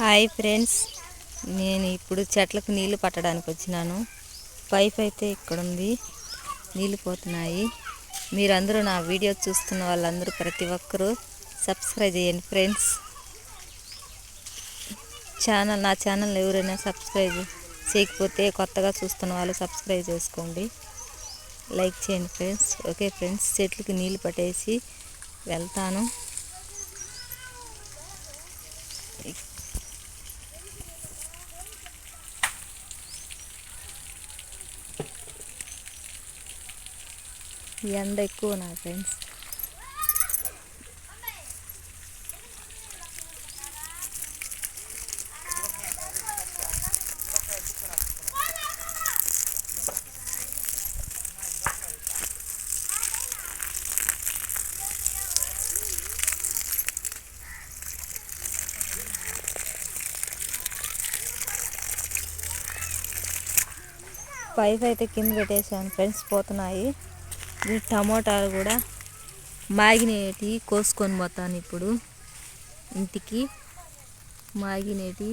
Hi friends. నేను ఇప్పుడు చెట్లకు నీళ్ళు పట్టడానికి వచ్చినాను. పైప్ అయితే ఇక్కడ ఉంది నీళ్ళు పోతున్నాయి. మీరందరూ నా వీడియో చూస్తున్న వాళ్ళందరూ ప్రతి ఒక్కరూ సబ్స్క్రైబ్ చేయండి ఫ్రెండ్స్. ఛానల్ నా ఛానల్ ఎవరైనా సబ్స్క్రైబ్ చేయకపోతే కొత్తగా చూస్తున్న వాళ్ళు సబ్స్క్రైబ్ చేసుకోండి. లైక్ చేయండి ఫ్రెండ్స్. ఓకే ఫ్రెండ్స్ చెట్లకి నీళ్ళు పట్టేసి వెళ్తాను. ఎండ ఎక్కువ నా ఫ్రెండ్స్. పైప్ అయితే కింద పెట్టేసాను ఫ్రెండ్స్ పోతున్నాయి. టమోటాలు కూడా మాగినేటి కోసుకొని పోతాను ఇప్పుడు. ఇంటికి మాగినేటి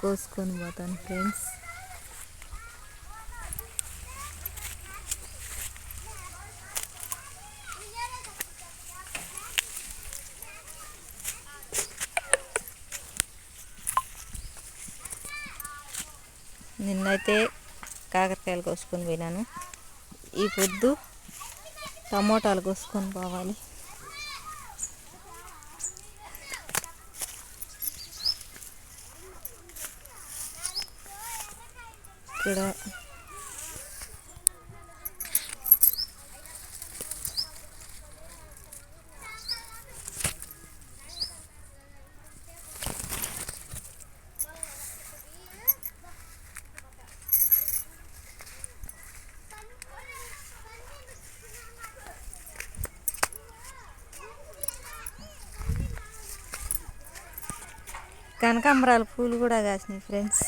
కోసుకొని పోతాను ఫ్రెండ్స్. నిన్నైతే కాకరకాయలు కోసుకొని పోయినాను. ఈ పొద్దు టమోటాలు కోసుకొని పోవాలి. ఇక్కడ కనకాంబరాల పూలు కూడా కాసినాయి ఫ్రెండ్స్.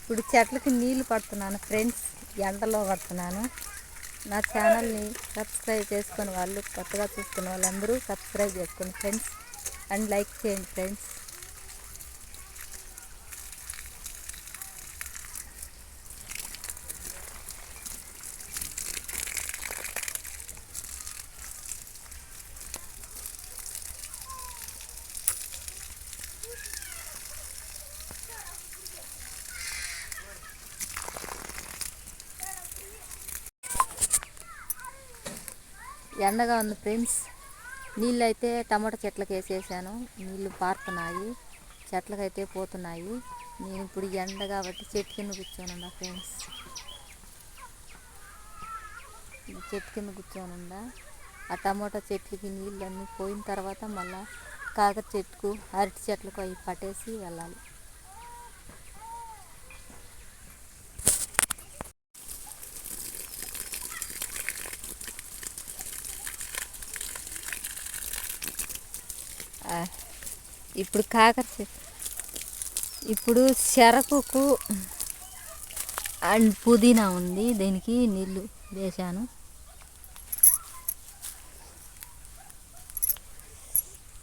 ఇప్పుడు చెట్లకి నీళ్ళు పడుతున్నాను ఫ్రెండ్స్. ఎండలో పడుతున్నాను. నా ఛానల్ని సబ్స్క్రైబ్ చేసుకుని వాళ్ళు కొత్తగా చూస్తున్న వాళ్ళందరూ సబ్స్క్రైబ్ చేసుకోండి ఫ్రెండ్స్. అండ్ లైక్ చేయండి ఫ్రెండ్స్. ఎండగా ఉంది ఫ్రెండ్స్. నీళ్ళు అయితే టమాటా చెట్లకు వేసేసాను. నీళ్ళు పారుతున్నాయి. చెట్లకైతే పోతున్నాయి. నేను ఇప్పుడు ఎండ కాబట్టి చెట్టు కింద కూర్చోనుండా ఫ్రెండ్స్. చెట్టు కింద కూర్చోనుండా ఆ టమాటా చెట్లకి నీళ్ళు అన్నీ పోయిన తర్వాత మళ్ళా కాకర చెట్టుకు అరటి చెట్లకు అవి పట్టేసి వెళ్ళాలి. ఇప్పుడు కాకర ఇప్పుడు చెరకుకు అండ్ పుదీనా ఉంది. దీనికి నీళ్ళు వేసాను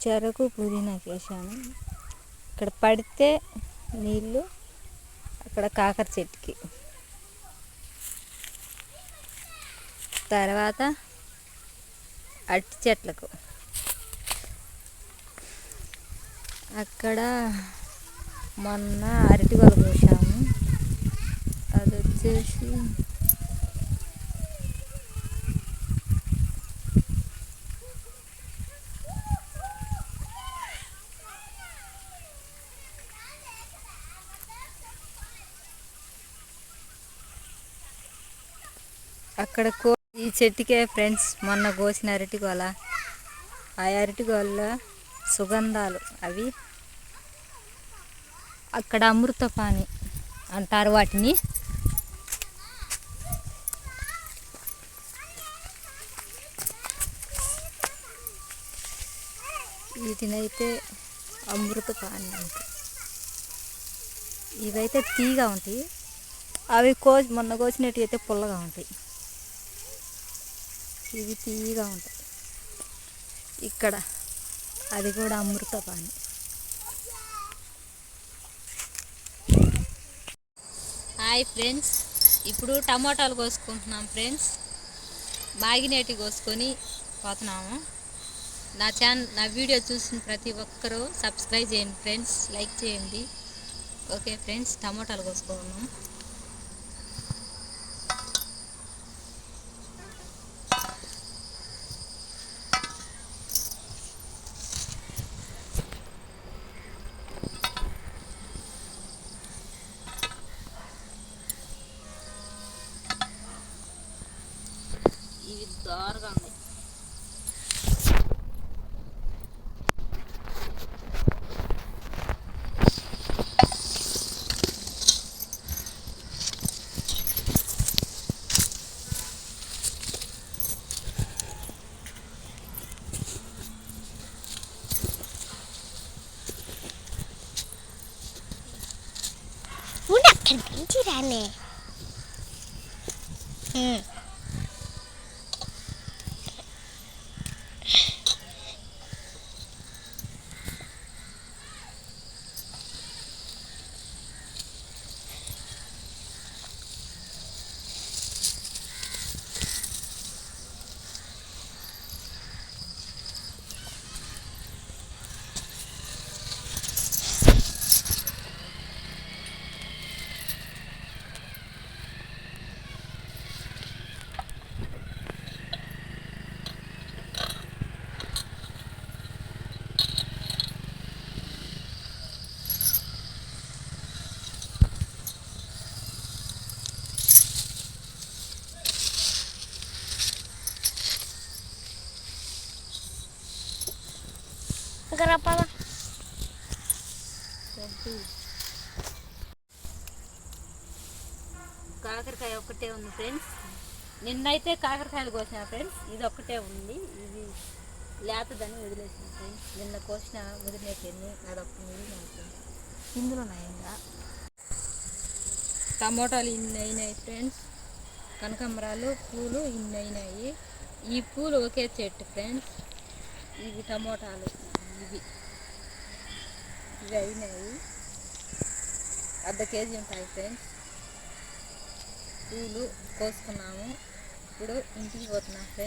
చెరకు పుదీనాకి వేసాను ఇక్కడ పడితే నీళ్ళు అక్కడ కాకర చెట్టుకి. తర్వాత అట్టి చెట్లకు. అక్కడ మొన్న అరటి వల కోసాము. అది వచ్చేసి అక్కడ కో ఈ చెట్టుకే ఫ్రెండ్స్ మొన్న కోసిన అరటి ఆ అరటి సుగంధాలు. అవి అక్కడ అమృతపాణి అంటారు వాటిని. వీటినైతే అమృతపాణి అంటే ఇవైతే తీగా ఉంటాయి. అవి కో మొన్న కోసినట్టు అయితే పుల్లగా ఉంటాయి. ఇవి తీయగా ఉంటాయి. ఇక్కడ అది కూడా అమృతపాణి హాయ్ ఫ్రెండ్స్ ఇప్పుడు టమాటాలు కోసుకుంటున్నాం ఫ్రెండ్స్. మాగినేటి కోసుకొని పోతున్నాము. నా ఛానల్ నా వీడియో చూసిన ప్రతి ఒక్కరూ సబ్స్క్రైబ్ చేయండి ఫ్రెండ్స్ లైక్ చేయండి. ఓకే ఫ్రెండ్స్ టమాటాలు కోసుకున్నాం 肯定记得你嗯 రా పద. కాకరకాయ ఒక్కటే ఉంది ఫ్రెండ్స్. నిన్నైతే కాకరకాయలు కోసిన ఫ్రెండ్స్. ఇది ఒక్కటే ఉంది. ఇది లేతదని వదిలేసిన ఫ్రెండ్స్. నిన్న కోసిన వదిలేసింది. అదొక మిగిలిన ఇందులో నయంగా టమోటాలు ఇన్ని అయినాయి ఫ్రెండ్స్. కనకాంబరాలు పూలు ఇన్ని అయినాయి. ఈ పూలు ఒకే చెట్టు ఫ్రెండ్స్. ఇవి టమోటాలు. ఇవి. ఇవి అయినాయి. అర్ధ కేజీ ఉంటాయి ఫ్రెండ్స్. పూలు కోసుకున్నాము. ఇప్పుడు ఇంటికి పోతున్నాం ఫ్రెండ్స్.